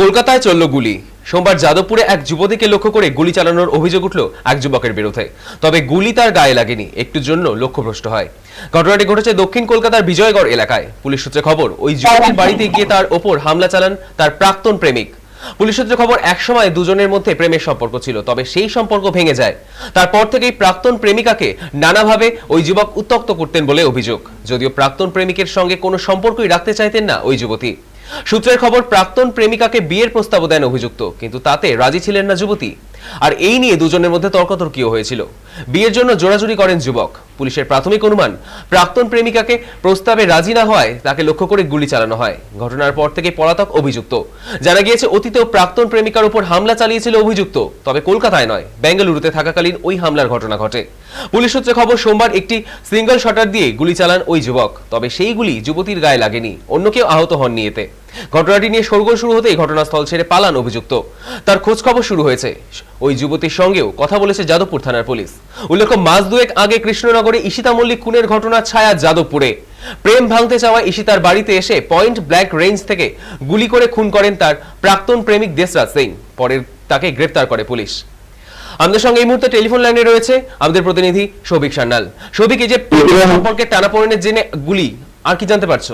কলকাতায় চলল গুলি। সোমবার যাদবপুরে এক যুবতীকে লক্ষ্য করে গুলি চালানোর অভিযোগ উঠল এক যুবকের বিরুদ্ধে। তবে গুলি তার গায়ে লাগেনি, একটুর জন্য লক্ষ্যভ্রষ্ট হয়। ঘটনাটি ঘটেছে দক্ষিণ কলকাতার বিজয়গড় এলাকায়। পুলিশ সূত্রে খবর, ওই যুবতীর বাড়িতে গিয়ে তার ওপর হামলা চালান তার প্রাক্তন প্রেমিক। পুলিশ সূত্রে খবর, একসময় দুজনের মধ্যে প্রেমের সম্পর্ক ছিল, তবে সেই সম্পর্ক ভেঙে যায়। তারপর থেকেই প্রাক্তন প্রেমিকাকে নানাভাবে ওই যুবক উত্তক্ত করতেন বলে অভিযোগ। যদিও প্রাক্তন প্রেমিকের সঙ্গে কোনো সম্পর্কই রাখতে চাইতেন না ওই যুবতী। সূত্রের খবর প্রাক্তন প্রেমিকাকে বিয়ের প্রস্তাবও দেন অভিযুক্ত। কিন্তু তাতে রাজি ছিলেন না যুবতী। আর এই নিয়ে দুজনের মধ্যে তর্কতর্কিও হয়েছিল। বিয়ের জন্য জোরাজুরি করেন যুবক। পুলিশের প্রাথমিক অনুমান, প্রাক্তন প্রেমিকাকে প্রস্তাবে রাজি না হয়, তাকে লক্ষ্য করে গুলি চালানো হয়। ঘটনার পর থেকে পলাতক অভিযুক্ত। জানা গিয়েছে, অতীতেও প্রাক্তন প্রেমিকার উপর হামলা চালিয়েছিল অভিযুক্ত। তবে কলকাতায় নয়, বেঙ্গালুরুতে থাকাকালীন ওই হামলার ঘটনা ঘটে। পুলিশ সূত্রে খবর, সোমবার একটি সিঙ্গল শটার দিয়ে গুলি চালান ওই যুবক। তবে সেই গুলি যুবতীর গায়ে লাগেনি। অন্য কেউ আহত হননি এতে। ঘটনাটি নিয়ে শোরগোল শুরু হতেই ঘটনাস্থল ছেড়ে পালান অভিযুক্ত। তার খোঁজ খবর শুরু হয়েছে। ওই যুবতীর সঙ্গেও কথা বলেছে যাদবপুর থানার পুলিশ। উল্লেখ্য মাস দুয়েক আগে কৃষ্ণনগরে ঈশিতা মল্লিক খুনের ঘটনার ছায়া যাদবপুরে। প্রেম ভাঙতে চাওয়া ঈশিতার বাড়িতে এসে পয়েন্ট ব্ল্যাক রেঞ্জ থেকে গুলি করে খুন করেন তার প্রাক্তন প্রেমিক দেশরাজ সিং। পরে তাকে গ্রেপ্তার করে পুলিশ। আমাদের সঙ্গে এই মুহূর্তে টেলিফোন লাইনে রয়েছে আমাদের প্রতিনিধি সৌভিক সান্যাল। সৌভিক এই যে সম্পর্কে টানাপোড়েনের জেনে গুলি আর কি জানতে পারছ?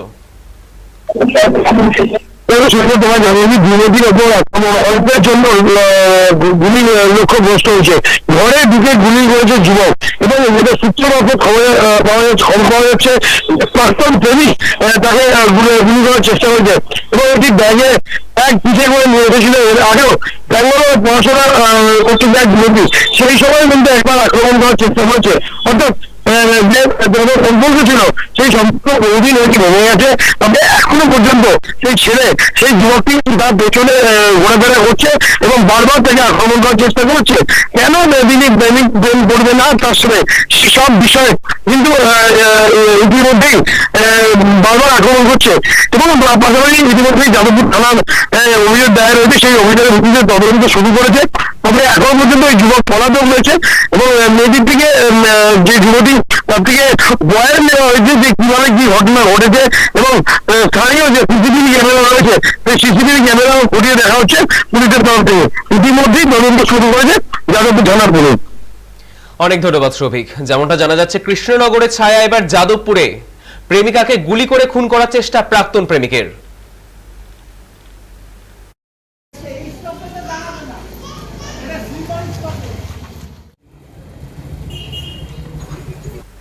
লক্ষ্যগ্রস্ত হয়েছে ঘরে ঢুকে গুলি করেছে যুবক এবং খবর পাওয়া যাচ্ছে খবর পাওয়া যাচ্ছে তাকে গুলি করার চেষ্টা করেছে এবং এটি ব্যাগে এক পিছিয়ে করে নিয়ে এসেছিল এর আগেও ব্যাঙ্গালোর পড়াশোনা করতে যায় যুবতী সেই সময় কিন্তু একবার আক্রমণ করার চেষ্টা করেছে অর্থাৎ যে সম্পর্ক ছিল, সেই সম্পর্ক বহুদিন হয়েছে ভেঙে গেছে তবে এখনও পর্যন্ত সেই ছেলে, সেই যুবকটি তার পেছনে ঘোরাফেরা করছে এবং বারবার তাকে আক্রমণ করার চেষ্টা করছে। কেন তিনি প্রেমিক প্রেম করবে না তার সাথে? সব বিষয়ে কিন্তু ইতিমধ্যেই বারবার আক্রমণ করছে। এবং পাশাপাশি ইতিমধ্যেই যাদবপুর থানার অভিযোগ দায়ের হয়েছে, সেই অভিযোগের ভিত্তিতে তদন্ত শুরু করেছে। তবে এখনও পর্যন্ত ওই যুবক পলাতক রয়েছে এবং মেয়েটির থেকে যে যুবতী তার থেকে নেওয়া হয়েছে যে কীভাবে কি ঘটনা ঘটেছে এবং স্থানীয় যে সিসিটিভি ক্যামেরা রয়েছে, সেই সিসিটিভি ক্যামেরা দেখা হচ্ছে পুলিশের তরফ থেকে। ইতিমধ্যেই তদন্ত শুরু হয়েছে যাদবপুর থানার পুলিশ। অনেক ধন্যবাদ শ্রভিক যেমনটা জানা যাচ্ছে, কৃষ্ণনগরের ছায়া এবার যাদবপুরে। প্রেমিকাকে গুলি করে খুন করার চেষ্টা প্রাক্তন প্রেমিকের।